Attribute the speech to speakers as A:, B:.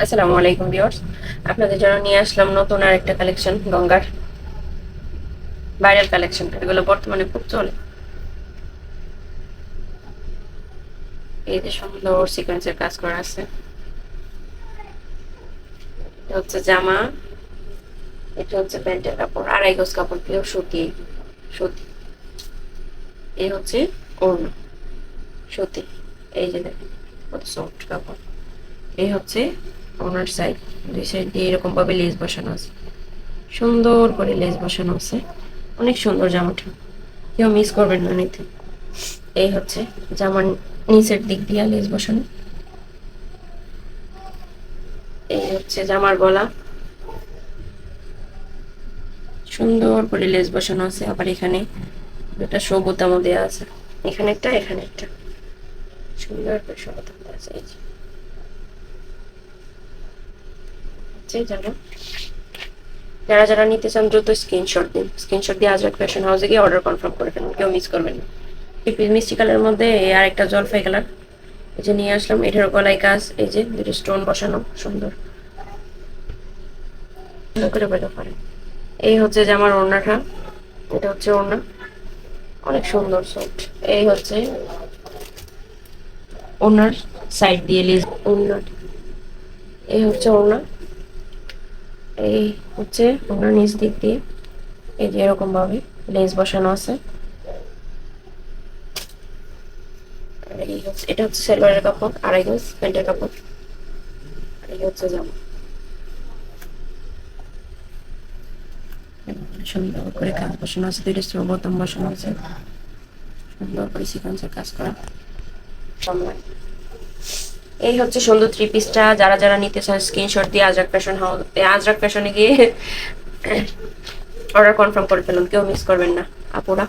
A: আসসালামু আলাইকুম ভিউয়ার্স। আপনাদের জন্য নিয়ে আসলাম নতুন আরেকটা কালেকশন, গঙ্গার ভাইরাল কালেকশন। এগুলো বর্তমানে খুব চলে। এই যে সুন্দর সিকোয়েন্সের কাজ করা আছে। এটা হচ্ছে জামা, এটা হচ্ছে প্যান্টের কাপড়, আড়াই গজ কাপড় পিওর সুতি সুতি। এই হচ্ছে ওড়না, সুতি। এই যে দেখেন, কত সফট কাপড়। এই হচ্ছে ওনার সাইড দুই সাইড দিয়ে এরকম ভাবে লেস বসানো আছে। সুন্দর করে লেস বসানো আছে। অনেক সুন্দর জামাটা। কেউ মিস করবেন না নিতে এই হচ্ছে জামার নিচের দিক দিয়ে লেস বসানো। এই হচ্ছে জামার গলা। সুন্দর করে লেস বসানো আছে। আবার এখানে দুটা সবুতামও দেওয়া আছে। এখানে একটা এখানে একটা। সুন্দর করে সবুতাম দেওয়া আছে। এই যে। হচ্ছে জানো? যারা যারা নিতে চান, দ্রুত স্ক্রিনশট দিন। স্ক্রিনশট দিয়ে আজরাক ফ্যাশন হাউসে গিয়ে অর্ডার কনফার্ম করে ফেলুন, কেউ মিস করবেন না। মিষ্টি কালারের মধ্যে আর একটা জলপাই কালার। এই যে নিয়ে আসলাম, এটার গলায় কাজ এই যে দুটো স্টোন বসানো, সুন্দর। করে এই হচ্ছে যে আমার ওড়নাটা, এটা হচ্ছে ওড়না। অনেক সুন্দর সফট এই হচ্ছে ওনার সাইড দিয়ে লেজ ওড়নার এই হচ্ছে ওড়না। এই হচ্ছে ওনার নিচ দিক দিয়ে, এই যে এরকম ভাবে লেস বসানো আছে। এটা হচ্ছে সেলোয়ারের কাপড় প্যান্টের কাপড়। এই হচ্ছে জামা। সুন্দর করে কাজ বসানো আছে, দুইটা বোতাম বসানো আছে। সুন্দর করে সিকোয়েন্সের কাজ করা। সামনে। এই হচ্ছে সুন্দর থ্রি পিসটা যারা যারা নিতে চান স্ক্রিনশট দিয়ে আজরাক ফ্যাশন হাউস আজরাক ফ্যাশনে গিয়ে অর্ডার কনফার্ম করে ফেলুন। কেউ মিস করবেন না। আপুরা?